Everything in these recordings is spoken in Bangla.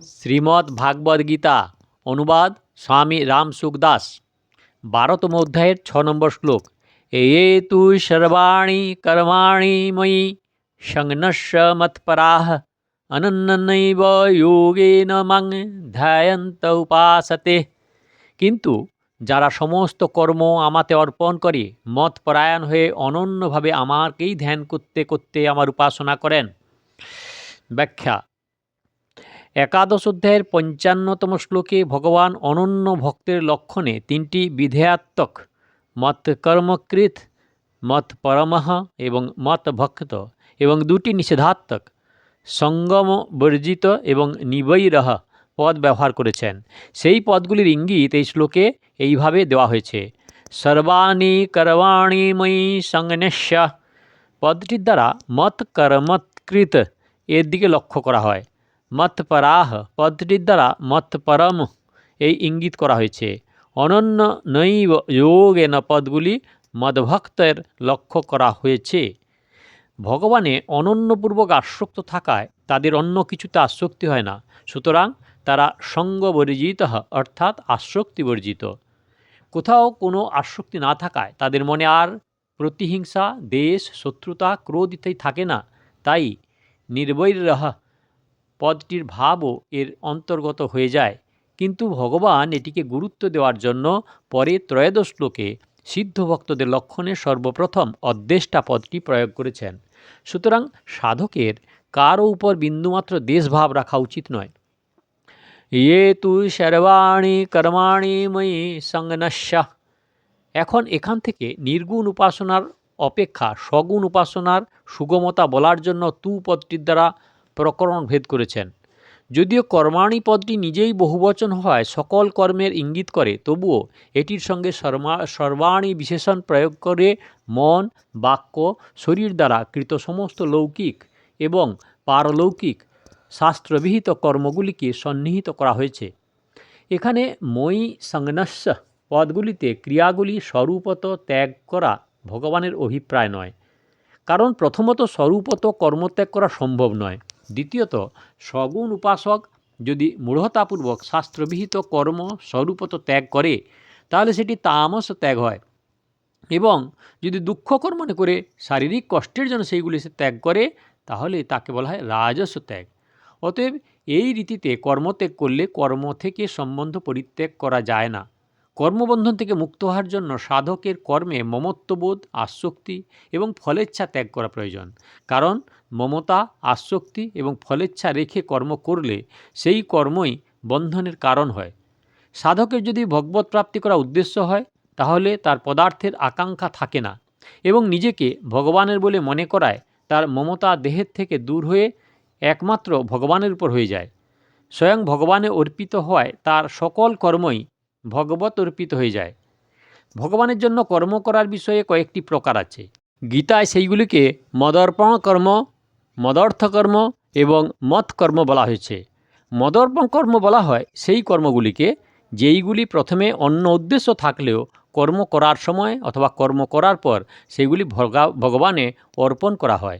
শ্রীমদ্ ভাগবত গীতা, অনুবাদ স্বামী রাম সুখদাস বারোতম অধ্যায়ের ছ নম্বর শ্লোক। এ তু সর্বাণি কর্মাণি ময়ি সংনস্য মৎপরাহ অনন্যনৈব যোগেন মাং ধ্যায়ন্ত উপাসতে। কিন্তু যারা সমস্ত কর্ম আমাতে অর্পণ করে মত পরায়ণ হয়ে অনন্যভাবে আমাকেই ধ্যান করতে করতে আমার উপাসনা করেন। ব্যাখ্যা একাদশ অধ্যায়ের পঞ্চান্নতম শ্লোকে ভগবান অনন্য ভক্তের লক্ষণে তিনটি বিধেয়াত্মক মত কর্মকৃত মত পরমহ এবং মত ভক্ত এবং দুটি নিষেধাত্মক, সঙ্গম বর্জিত এবং নিবৈরহ পদ ব্যবহার করেছেন। সেই পদগুলির ইঙ্গিত এই শ্লোকে এইভাবে দেওয়া হয়েছে, সর্বাণি কর্বাণি ময়ি সংন্যাস্য পদটির দ্বারা মত কর্মৎকৃত এর দিকে লক্ষ্য করা হয়। মৎপরাহ পদটির দ্বারা মৎপরম এই ইঙ্গিত করা হয়েছে। অনন্য নৈব যোগেন পদগুলি মদভক্তের লক্ষ্য করা হয়েছে। ভগবানে অনন্যপূর্বক আসক্ত থাকায় তাদের অন্য কিছুতে আসক্তি হয় না। সুতরাং তারা সঙ্গবর্জিত, অর্থাৎ আসক্তি বর্জিত কোথাও কোনো আসক্তি না থাকায় তাদের মনে আর প্রতিহিংসা, দেশ, শত্রুতা, ক্রোধ ইত্যাদি থাকে না। তাই নির্বৈরহ পদটির ভাবও এর অন্তর্গত হয়ে যায়। কিন্তু ভগবান এটিকে গুরুত্ব দেওয়ার জন্য পরে ত্রয়োদশ শ্লোকে সিদ্ধ ভক্তদের লক্ষণে সর্বপ্রথম অদ্দেষ্টা পদটি প্রয়োগ করেছেন। সুতরাং সাধকের কারও উপর বিন্দুমাত্র দেশভাব রাখা উচিত নয়। ইয়ে তু সর্বাণি কর্মাণি ময়ি সঙ্গনস্যা এখন এখান থেকে নির্গুণ উপাসনার অপেক্ষা সগুণ উপাসনার সুগমতা বলার জন্য তু পদটির দ্বারা প্রকরণ ভেদ করেছেন। যদিও কর্মাণী পদটি নিজেই বহুবচন হয় সকল কর্মের ইঙ্গিত করে, তবুও এটির সঙ্গে সর্বাণী বিশেষণ প্রয়োগ করে মন, বাক্য, শরীর দ্বারা কৃত সমস্ত লৌকিক এবং পারলৌকিক শাস্ত্রবিহিত কর্মগুলিকে সন্নিহিত করা হয়েছে। এখানে মই সংনস্য পদগুলিতে ক্রিয়াগুলি স্বরূপত ত্যাগ করা ভগবানের অভিপ্রায় নয়, কারণ প্রথমত স্বরূপত কর্মত্যাগ করা সম্ভব নয়। দ্বিতীয়ত, সগুণ উপাসক যদি মূঢ়তাপূর্বক শাস্ত্রবিহিত কর্ম স্বরূপত ত্যাগ করে, তাহলে সেটি তামস ত্যাগ হয়। এবং যদি দুঃখকর মনে করে, শারীরিক কষ্টের জন্য সেইগুলি সে ত্যাগ করে, তাহলে তাকে বলা হয় রাজস্ব ত্যাগ। অতএব এই রীতিতে কর্মত্যাগ করলে কর্ম থেকে সম্বন্ধ পরিত্যাগ করা যায় না। কর্মবন্ধন থেকে মুক্ত হওয়ার জন্য সাধকের কর্মে মমত্ববোধ, আসক্তি এবং ফলেচ্ছা ত্যাগ করা প্রয়োজন। কারণ মমতা, আসক্তি এবং ফলেচ্ছা রেখে কর্ম করলে সেই কর্মই বন্ধনের কারণ হয়। সাধকের যদি ভগবত প্রাপ্তি করা উদ্দেশ্য হয়, তাহলে তার পদার্থের আকাঙ্ক্ষা থাকে না এবং নিজেকে ভগবানের বলে মনে করায় তার মমতা দেহের থেকে দূর হয়ে একমাত্র ভগবানের উপর হয়ে যায়। স্বয়ং ভগবানে অর্পিত হওয়ায় তার সকল কর্মই ভগবত অর্পিত হয়ে যায়। ভগবানের জন্য কর্ম করার বিষয়ে কয়েকটি প্রকার আছে। গীতায় সেইগুলিকে মদর্পণ কর্ম মদর্থ কর্ম এবং মত কর্ম বলা হয়েছে। মদর্পণ কর্ম বলা হয় সেই কর্মগুলিকে যেইগুলি প্রথমে অন্য উদ্দেশ্য থাকলেও কর্ম করার সময় অথবা কর্ম করার পর সেইগুলি ভগা, ভগবানে অর্পণ করা হয়।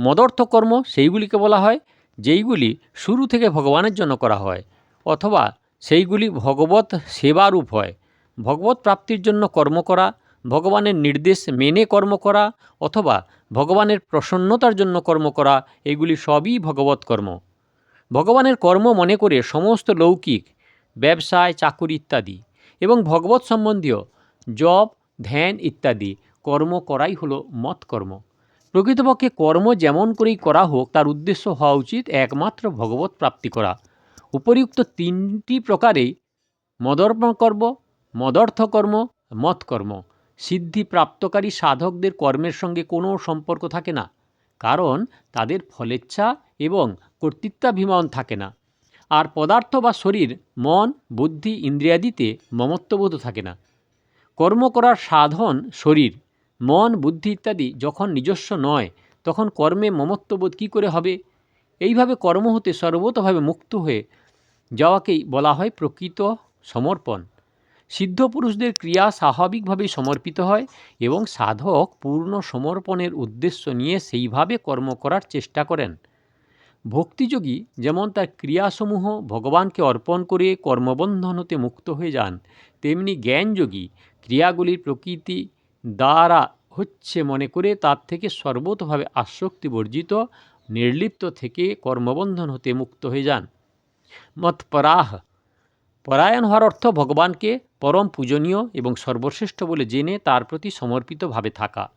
মদর্থ কর্ম সেইগুলিকে বলা হয় যেইগুলি শুরু থেকে ভগবানের জন্য করা হয় অথবা সেইগুলি ভগবত সেবারূপ হয়। ভগবত প্রাপ্তির জন্য কর্ম করা ভগবানের নির্দেশ মেনে কর্ম করা অথবা ভগবানের প্রসন্নতার জন্য কর্ম করা, এগুলি সবই ভগবত কর্ম। ভগবানের কর্ম মনে করে সমস্ত লৌকিক, ব্যবসায়, চাকুরি ইত্যাদি এবং ভগবত সম্বন্ধীয় জপ, ধ্যান ইত্যাদি কর্ম করাই হলো মত কর্ম। প্রকৃতপক্ষে কর্ম যেমন করেই করা হোক, তার উদ্দেশ্য হওয়া উচিত একমাত্র ভগবত প্রাপ্তি করা। উপরিউক্ত তিনটি প্রকারেই মদর্পণ কর্ম মদর্থ কর্ম মত কর্ম সিদ্ধি প্রাপ্তকারী সাধকদের কর্মের সঙ্গে কোনো সম্পর্ক থাকে না, কারণ তাদের ফলেচ্ছা এবং কর্তৃত্বাভিমান থাকে না। আর পদার্থ বা শরীর, মন, বুদ্ধি, ইন্দ্রিয়াদিতে মমত্ববোধ থাকে না। কর্ম করার সাধন শরীর, মন, বুদ্ধি ইত্যাদি যখন নিজস্ব নয়, তখন কর্মে মমত্ববোধ কী করে হবে? এইভাবে কর্ম হতে সর্বতভাবে মুক্ত হয়ে যাওয়াকেই বলা হয় প্রকৃত সমর্পণ। সিদ্ধ পুরুষদের ক্রিয়া স্বাভাবিকভাবেই সমর্পিত হয় এবং সাধক পূর্ণ সমর্পণের উদ্দেশ্য নিয়ে সেইভাবে কর্ম করার চেষ্টা করেন। ভক্তিযোগী যেমন তার ক্রিয়াসমূহ ভগবানকে অর্পণ করে কর্মবন্ধন হতে মুক্ত হয়ে যান, তেমনি জ্ঞানযোগী ক্রিয়াগুলির প্রকৃতি দ্বারা হচ্ছে মনে করে তার থেকে সর্বতভাবে আসক্তি বর্জিত, নির্লিপ্ত থেকে কর্মবন্ধন হতে মুক্ত হয়ে যান। মৎপরাহ পরায়ণ হওয়ার অর্থ ভগবানকে পরম পূজনীয় এবং সর্বশ্রেষ্ঠ বলে জেনে তার প্রতি সমর্পিতভাবে থাকা।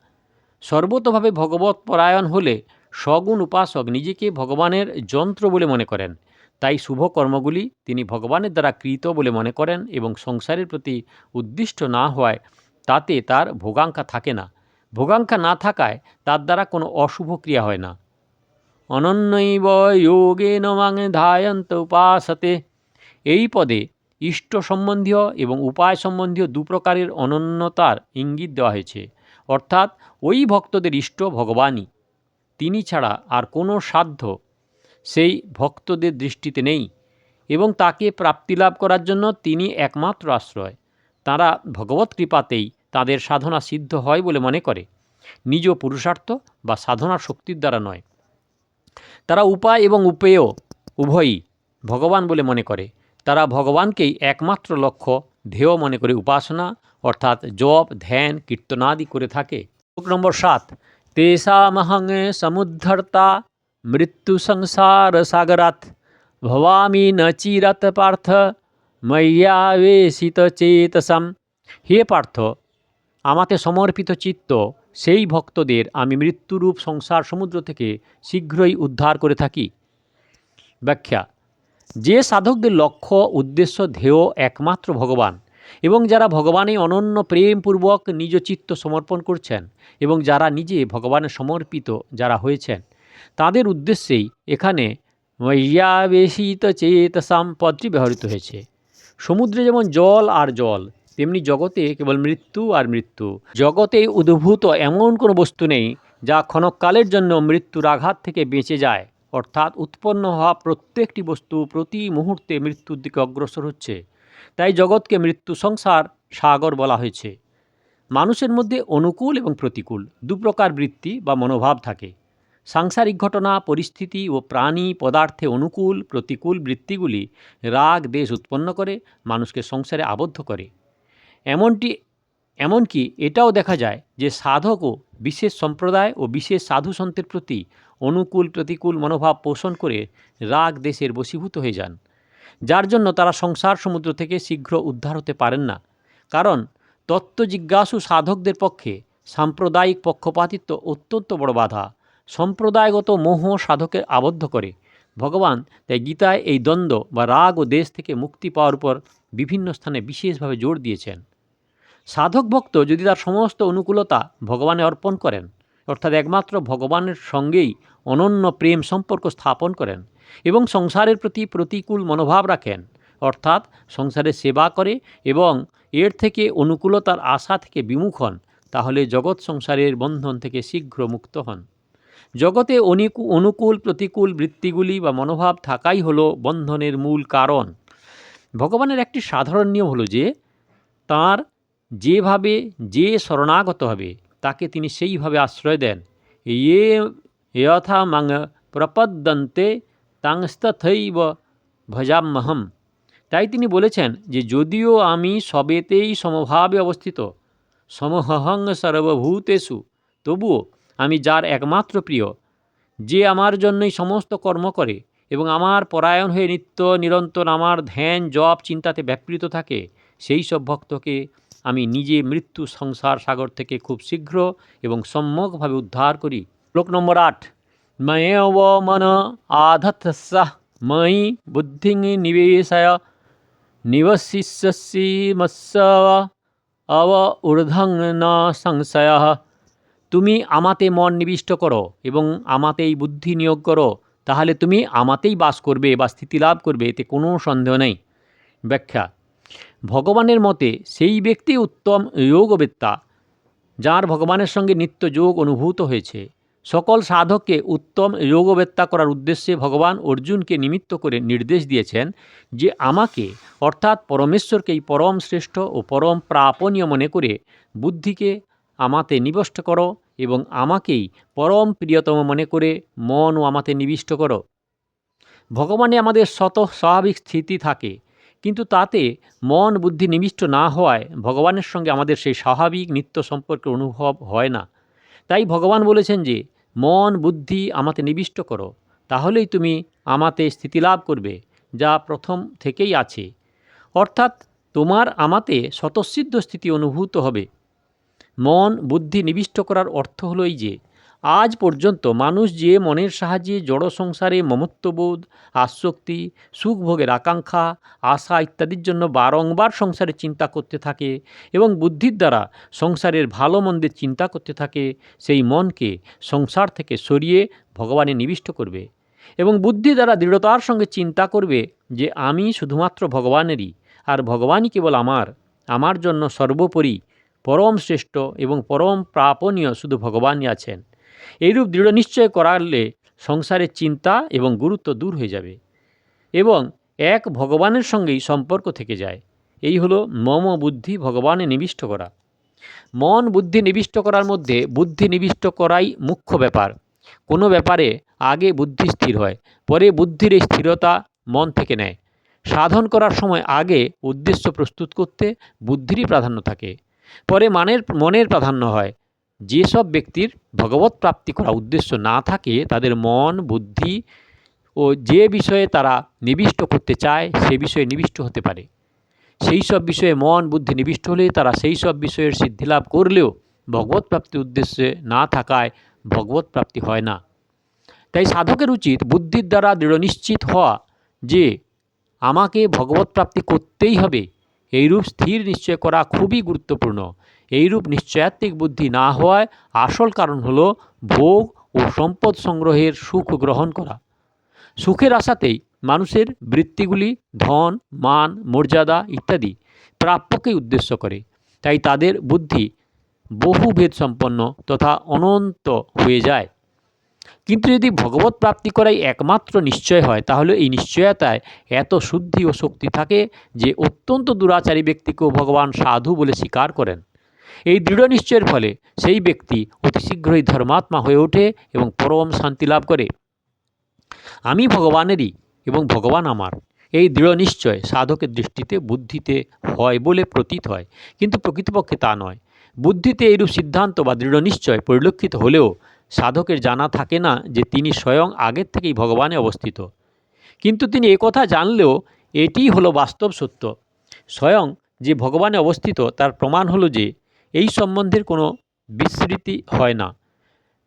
সর্বতভাবে ভগবত পরায়ণ হলে সগুণ উপাসক নিজেকে ভগবানের যন্ত্র বলে মনে করেন। তাই শুভ কর্মগুলি তিনি ভগবানের দ্বারা কৃত বলে মনে করেন এবং সংসারের প্রতি উদ্দিষ্ট না হওয়ায় তাতে তার ভোগাঙ্কা থাকে না। ভোগাঙ্কা না থাকায় তার দ্বারা কোনো অশুভ ক্রিয়া হয় না। অনন্যৈব যোগেন নমাং ধায়ন্ত উপাসতে। এই পদে ইষ্ট সম্বন্ধীয় এবং উপায় সম্বন্ধীয় দু প্রকারের অনন্যতার ইঙ্গিত দেওয়া হয়েছে। অর্থাৎ, ওই ভক্তদের ইষ্ট ভগবানই। তিনি ছাড়া আর কোনো সাধ্য সেই ভক্তদের দৃষ্টিতে নেই এবং তাকে প্রাপ্তি লাভ করার জন্য তিনি একমাত্র আশ্রয়। তারা ভগবত কৃপাতেই তাদের সাধনা সিদ্ধ হয় বলে মনে করে। নিজ পুরুষার্থ বা সাধনার শক্তির দ্বারা নয়। তারা উপায় এবং উপেয়, উভয়ই ভগবান বলে মনে করে। তারা ভগবানকেই একমাত্র লক্ষ্য, ধ্যেয় মনে করে উপাসনা, অর্থাৎ জপ, ধ্যান কীর্তনাদি করে থাকে। শ্লোক নম্বর সাত, তেষামহং সমুদ্ধর্তা, মৃত্যু সংসার সাগরাত ভবামি ন চিরাত পার্থ ময়্যাবেশিত চেতসম। হে পার্থ আমাতে সমর্পিত চিত্ত, সেই ভক্তদের আমি মৃত্যুরূপ সংসার সমুদ্র থেকে শীঘ্রই উদ্ধার করে থাকি। ব্যাখ্যা যে সাধকদের লক্ষ্য, উদ্দেশ্য, ধ্যেয় একমাত্র ভগবান এবং যারা ভগবানে অনন্য প্রেমপূর্বক নিজ চিত্ত সমর্পণ করছেন এবং যারা নিজে ভগবানের সমর্পিত যারা হয়েছেন, তাদের উদ্দেশ্যেই এখানে ময়্যাবেশিত চেতসাম পদটি ব্যবহৃত হয়েছে। সমুদ্রে যেমন জল আর জল, তেমনি জগতে কেবল মৃত্যু আর মৃত্যু। জগতে উদ্ভূত এমন কোনো বস্তু নেই যা ক্ষণকালের জন্য মৃত্যুর আঘাত থেকে বেঁচে যায়। অর্থাৎ উৎপন্ন হওয়া প্রত্যেকটি বস্তু প্রতি মুহূর্তে মৃত্যুর দিকে অগ্রসর হচ্ছে। তাই জগৎকে মৃত্যু সংসার সাগর বলা হয়েছে। মানুষের মধ্যে অনুকূল এবং প্রতিকূল দু প্রকার বৃত্তি বা মনোভাব থাকে। সাংসারিক ঘটনা, পরিস্থিতি ও প্রাণী পদার্থে অনুকূল, প্রতিকূল বৃত্তিগুলি রাগ, দেশ উৎপন্ন করে, মানুষকে সংসারে আবদ্ধ করে। এমনটি, এমনকি এটাও দেখা যায় যে সাধকও বিশেষ সম্প্রদায় ও বিশেষ সাধু সন্তের প্রতি অনুকূল প্রতিকূল মনোভাব পোষণ করে রাগ দেশের বশীভূত হয়ে যান। যার জন্য তারা সংসার সমুদ্র থেকে শীঘ্র উদ্ধার হতে পারেন না। কারণ তত্ত্ব জিজ্ঞাসু সাধকদের পক্ষে সাম্প্রদায়িক পক্ষপাতিত্ব অত্যন্ত বড় বাধা। সম্প্রদায়গত মোহ সাধকে আবদ্ধ করে। ভগবান তাই গীতায় এই দ্বন্দ্ব বা রাগ ও দেশ থেকে মুক্তি পাওয়ার উপর বিভিন্ন স্থানে বিশেষভাবে জোর দিয়েছেন। সাধক ভক্ত যদি তার সমস্ত অনুকূলতা ভগবানে অর্পণ করেন, অর্থাৎ একমাত্র ভগবানের সঙ্গেই অনন্য প্রেম সম্পর্ক স্থাপন করেন এবং সংসারের প্রতি প্রতিকূল মনোভাব রাখেন, অর্থাৎ সংসারের সেবা করে এবং এর থেকে অনুকূলতার আশা থেকে বিমুখ হন, তাহলে জগৎ সংসারের বন্ধন থেকে শীঘ্র মুক্ত হন। জগতে অনিকু, অনুকূল, প্রতিকূল বৃত্তিগুলি বা মনোভাব থাকাই হলো বন্ধনের মূল কারণ। ভগবানের একটি সাধারণ নিয়ম হলো যে, তার যেভাবে যে শরণাগত হবে, তাকে তিনি সেইভাবে আশ্রয় দেন। ইয়ে মাং প্রপদ্যন্তে তাংস্তথৈব ভজাম্যহম তাই তিনি বলেছেন যে, যদিও আমি সবেতেই সমভাবে অবস্থিত সমহং সর্বভূতেষু, তবুও আমি যার একমাত্র প্রিয়, যে আমার জন্যই সমস্ত কর্ম করে এবং আমার পরায়ণ হয়ে নিত্য নিরন্তর আমার ধ্যান, জপ, চিন্তাতে ব্যাপৃত থাকে, সেই সব ভক্তকে আমি নিজে মৃত্যু সংসার সাগর থেকে খুব শীঘ্র এবং সম্যকভাবে উদ্ধার করি। শ্লোক নম্বর আট। ময়েব মন আধৎসাহ ময়ি বুদ্ধি নিবেশয় নিবশিষ্যসি মৎস্য অব ঊর্ধ্বং ন সংশয়। তুমি আমাতে মন নিবিষ্ট করো এবং আমাতেই বুদ্ধি নিয়োগ করো, তাহলে তুমি আমাতেই বাস করবে বা স্থিতি লাভ করবে, এতে কোনো সন্দেহ নেই। ব্যাখ্যা ভগবানের মতে সেই ব্যক্তি উত্তম যোগবেত্তা, যার ভগবানের সঙ্গে নিত্য যোগ অনুভূত হয়েছে। সকল সাধককে উত্তম যোগবেত্তা করার উদ্দেশ্যে ভগবান অর্জুনকে নিমিত্ত করে নির্দেশ দিয়েছেন যে আমাকে, অর্থাৎ পরমেশ্বরকেই পরম শ্রেষ্ঠ ও পরম প্রাপণীয় মনে করে বুদ্ধিকে আমাতে নিবষ্ট করো এবং আমাকেই পরম প্রিয়তম মনে করে মন ও আমাতে নিবিষ্ট করো। ভগবানে আমাদের শত স্বাভাবিক স্থিতি থাকে। কিন্তু তাতে মন বুদ্ধি নিবিষ্ট না হওয়ায় ভগবানের সঙ্গে আমাদের সেই স্বাভাবিক নিত্য সম্পর্কের অনুভব হয় না। তাই ভগবান বলেছেন যে, মন বুদ্ধি আমাতে নিবিষ্ট করো, তাহলেই তুমি আমাতে স্থিতিলাভ করবে, যা প্রথম থেকেই আছে। অর্থাৎ তোমার আমাতে স্বতঃসিদ্ধ স্থিতি অনুভূত হবে। মন বুদ্ধি নিবিষ্ট করার অর্থ হলো এই যে আজ পর্যন্ত মানুষ যে মনের সাহায্যে জড় সংসারে মমত্ববোধ আসক্তি, সুখভোগের আকাঙ্ক্ষা, আশা ইত্যাদির জন্য বারংবার সংসারে চিন্তা করতে থাকে এবং বুদ্ধির দ্বারা সংসারের ভালো মন্দের চিন্তা করতে থাকে, সেই মনকে সংসার থেকে সরিয়ে ভগবানে নিবিষ্ট করবে এবং বুদ্ধি দ্বারা দৃঢ়তার সঙ্গে চিন্তা করবে যে, আমি শুধুমাত্র ভগবানেরই, আর ভগবানই কেবল আমার। আমার জন্য সর্বোপরি পরম শ্রেষ্ঠ এবং পরম প্রাপণীয় শুধু ভগবানই আছেন। এইরূপ দৃঢ় নিশ্চয় করালে সংসারের চিন্তা এবং গুরুত্ব দূর হয়ে যাবে এবং এক ভগবানের সঙ্গেই সম্পর্ক থেকে যায়। এই হলো মম বুদ্ধি ভগবানে নিবিষ্ট করা। মন বুদ্ধি নিবিষ্ট করার মধ্যে বুদ্ধি নিবিষ্ট করাই মুখ্য ব্যাপার। কোনো ব্যাপারে আগে বুদ্ধি স্থির হয়, পরে বুদ্ধির এই স্থিরতা মন থেকে নেয়। সাধন করার সময় আগে উদ্দেশ্য প্রস্তুত করতে বুদ্ধিরই প্রাধান্য থাকে। পরে মানের, মনের প্রাধান্য হয়। যেসব ব্যক্তির ভগবত প্রাপ্তি করা উদ্দেশ্য না থাকে, তাদের মন, বুদ্ধি ও যে বিষয়ে তারা নিবিষ্ট করতে চায়, সে বিষয়ে নিবিষ্ট হতে পারে। সেই সব বিষয়ে মন, বুদ্ধি নিবিষ্ট হলে তারা সেই সব বিষয়ের সিদ্ধিলাভ করলেও ভগবত প্রাপ্তির উদ্দেশ্যে না থাকায় ভগবত প্রাপ্তি হয় না। তাই সাধকের উচিত বুদ্ধির দ্বারা দৃঢ় নিশ্চিত হওয়া যে আমাকে ভগবত প্রাপ্তি করতেই হবে, এইরূপ স্থির নিশ্চয় করা খুবই গুরুত্বপূর্ণ। এইরূপ নিশ্চয়াত্মিক বুদ্ধি না হওয়ায় আসল কারণ হল ভোগ ও সম্পদ সংগ্রহের সুখ গ্রহণ করা। সুখের আশাতেই মানুষের বৃত্তিগুলি, ধন, মান, মর্যাদা ইত্যাদি প্রাপ্যকেই উদ্দেশ্য করে। তাই তাদের বুদ্ধি বহুভেদ সম্পন্ন তথা অনন্ত হয়ে যায়। কিন্তু যদি ভগবত প্রাপ্তি করাই একমাত্র নিশ্চয় হয়, তাহলে এই নিশ্চয়তায় এত শুদ্ধি ও শক্তি থাকে যে অত্যন্ত দুরাচারী ব্যক্তিকেও ভগবান সাধু বলে স্বীকার করেন। এই দৃঢ় নিশ্চয়ের ফলে সেই ব্যক্তি অতি শীঘ্রই ধর্মাত্মা হয়ে ওঠে এবং পরম শান্তি লাভ করে। আমি ভগবানেরই এবং ভগবান আমার। এই দৃঢ় নিশ্চয় সাধকের দৃষ্টিতে বুদ্ধিতে হয় বলে প্রতীত হয়, কিন্তু প্রকৃতপক্ষে তা নয়। বুদ্ধিতে এইরূপ সিদ্ধান্ত বা দৃঢ় নিশ্চয় পরিলক্ষিত হলেও সাধকের জানা থাকে না যে তিনি স্বয়ং আগের থেকেই ভগবানে অবস্থিত। কিন্তু তিনি একথা জানলেও এটিই হলো বাস্তব সত্য। স্বয়ং যে ভগবানে অবস্থিত তার প্রমাণ হলো যে এই সম্বন্ধের কোনো বিস্মৃতি হয় না।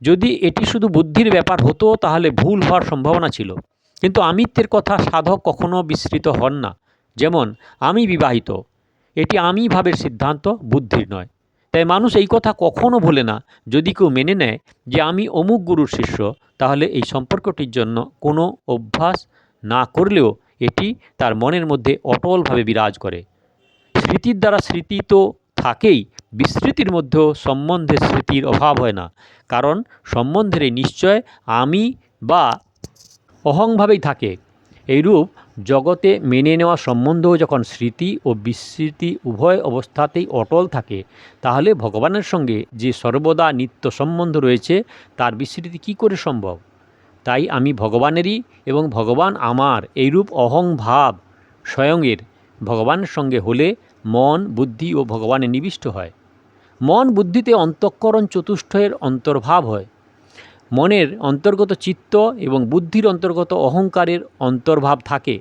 যদি এটি শুধু বুদ্ধির ব্যাপার হতো, তাহলে ভুল হওয়ার সম্ভাবনা ছিল। কিন্তু আমিত্বের কথা সাধক কখনো বিস্মৃত হন না। যেমন, আমি বিবাহিত। এটি আমি ভাবের সিদ্ধান্ত, বুদ্ধির নয়। তাই মানুষ এই কথা কখনো ভোলে না। যদি কেউ মেনে নেয় যে আমি অমুক গুরুর শিষ্য, তাহলে এই সম্পর্কটির জন্য কোনো অভ্যাস না করলেও এটি তার মনের মধ্যে অটলভাবে বিরাজ করে। স্মৃতির দ্বারা স্মৃতি তো থাকেই বিস্মৃতির মধ্যেও সম্বন্ধের স্মৃতির অভাব হয় না। কারণ সম্বন্ধের এই নিশ্চয় আমি বা অহংভাবেই থাকে। এইরূপ জগতে মেনে নেওয়া সম্বন্ধও যখন স্মৃতি ও বিস্মৃতি উভয় অবস্থাতেই অটল থাকে, তাহলে ভগবানের সঙ্গে যে সর্বদা নিত্য সম্বন্ধ রয়েছে, তার বিস্মৃতি কী করে সম্ভব? তাই আমি ভগবানেরই এবং ভগবান আমার এইরূপ অহংভাব স্বয়ংয়ের ভগবানের সঙ্গে হলে মন, বুদ্ধি ও ভগবানে নিবিষ্ট হয়। মন বুদ্ধিতে অন্তঃকরণ চতুষ্টয়ের অন্তর্ভাব হয়। মনের অন্তর্গত চিত্ত এবং বুদ্ধির অন্তর্গত অহংকারের অন্তর্ভাব থাকে।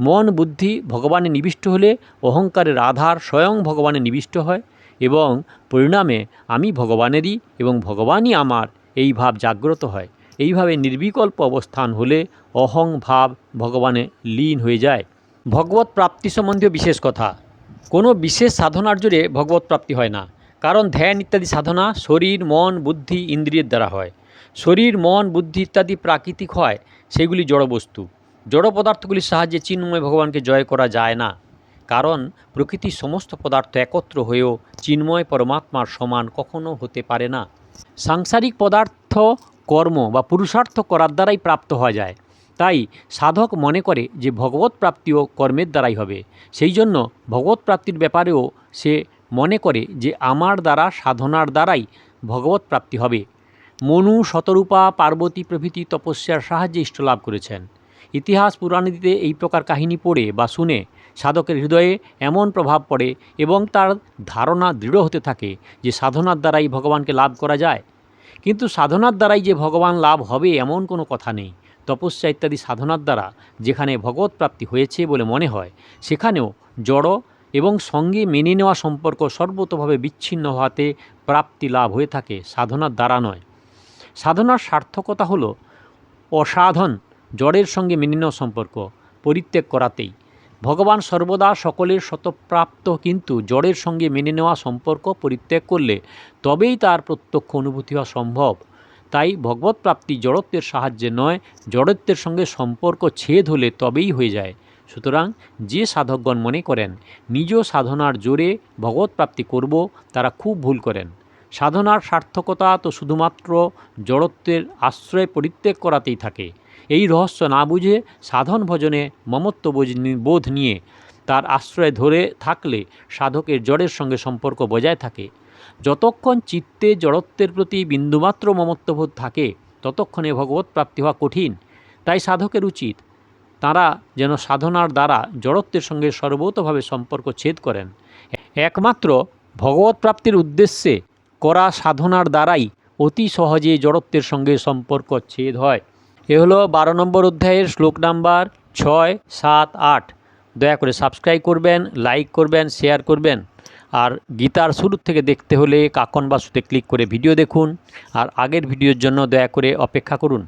মন বুদ্ধি ভগবানে নিবিষ্ট হলে অহংকারের আধার স্বয়ং ভগবানে নিবিষ্ট হয় এবং পরিণামে আমি ভগবানেরই এবং ভগবানই আমার এই ভাব জাগ্রত হয়। এইভাবে নির্বিকল্প অবস্থান হলে অহং ভাব ভগবানে লীন হয়ে যায়। ভগবত প্রাপ্তি সম্বন্ধীয় বিশেষ কথা। কোনো বিশেষ সাধনার জোরে ভগবত প্রাপ্তি হয় না। কারণ ধ্যান ইত্যাদি সাধনা শরীর, মন, বুদ্ধি, ইন্দ্রিয়ের দ্বারা হয়। শরীর, মন, বুদ্ধি ইত্যাদি প্রাকৃতিক হয়, সেগুলি জড়বস্তু জড় পদার্থগুলির সাহায্যে চিন্ময় ভগবানকে জয় করা যায় না। কারণ প্রকৃতির সমস্ত পদার্থ একত্র হয়েও চিন্ময় পরমাত্মার সমান কখনো হতে পারে না। সাংসারিক পদার্থ কর্ম বা পুরুষার্থ করার দ্বারাই প্রাপ্ত হওয়া যায়। তাই সাধক মনে করে যে ভগবত প্রাপ্তিও কর্মের দ্বারাই হবে। সেই জন্য ভগবত প্রাপ্তির ব্যাপারেও সে মনে করে যে আমার দ্বারা, সাধনার দ্বারাই ভগবত প্রাপ্তি হবে। মনু শতরূপা পার্বতী প্রভৃতি তপস্যার সাহায্যে ইষ্টলাভ করেছেন। ইতিহাস পুরাণীতে এই প্রকার কাহিনী পড়ে বা শুনে সাধকের হৃদয়ে এমন প্রভাব পড়ে এবং তার ধারণা দৃঢ় হতে থাকে যে সাধনার দ্বারাই ভগবানকে লাভ করা যায়। কিন্তু সাধনার দ্বারাই যে ভগবান লাভ হবে এমন কোনো কথা নেই। তপস্যা ইত্যাদি সাধনার দ্বারা যেখানে ভগবত প্রাপ্তি হয়েছে বলে মনে হয়, সেখানেও জড় এবং সঙ্গে মেনে নেওয়া সম্পর্ক সর্বতভাবে বিচ্ছিন্ন হওয়াতে প্রাপ্তি লাভ হয়ে থাকে সাধনার দ্বারা নয়। সাধনার সার্থকতা হলো অসাধন, জড়ের সঙ্গে মেনে নেওয়া সম্পর্ক পরিত্যাগ করাতেই। ভগবান সর্বদা সকলের শতপ্রাপ্ত কিন্তু জড়ের সঙ্গে মেনে নেওয়া সম্পর্ক পরিত্যাগ করলে তবেই তার প্রত্যক্ষ অনুভূতি হওয়া সম্ভব। তাই ভগবত প্রাপ্তি জড়ত্বের সাহায্যে নয়, জড়ত্বের সঙ্গে সম্পর্ক ছেদ হলে তবেই হয়ে যায়। সুতরাং যে সাধকগণ মনে করেন, নিজ সাধনার জোরে ভগবত প্রাপ্তি করব, তারা খুব ভুল করেন। সাধনার সার্থকতা তো শুধুমাত্র জড়ত্বের আশ্রয় পরিত্যাগ করাতেই থাকে। এই রহস্য না বুঝে সাধন ভজনে মমত্ব বোধ নিয়ে তার আশ্রয় ধরে থাকলে সাধকের জড়ের সঙ্গে সম্পর্ক বজায় থাকে। যতক্ষণ চিত্তে জড়ত্বের প্রতি বিন্দুমাত্র মমত্ববোধ থাকে, ততক্ষণে ভগবত প্রাপ্তি হওয়া কঠিন। তাই সাধকের উচিত তারা যেন সাধনার দ্বারা জড়ত্বের সঙ্গে সর্বতভাবে সম্পর্ক ছেদ করেন। একমাত্র ভগবত প্রাপ্তির উদ্দেশ্যে করা সাধনার দ্বারাই অতি সহজে জড়ত্বের সঙ্গে সম্পর্ক ছেদ হয়। এ হলো বারো নম্বর অধ্যায়ের শ্লোক নাম্বার ছয় সাত আট। দয়া করে সাবস্ক্রাইব করবেন, লাইক করবেন, শেয়ার করবেন। আর গীতার শুরুর থেকে দেখতে হলে কাকন বাসুতে ক্লিক করে ভিডিও দেখুন আর আগের ভিডিওর জন্য দয়া করে অপেক্ষা করুন।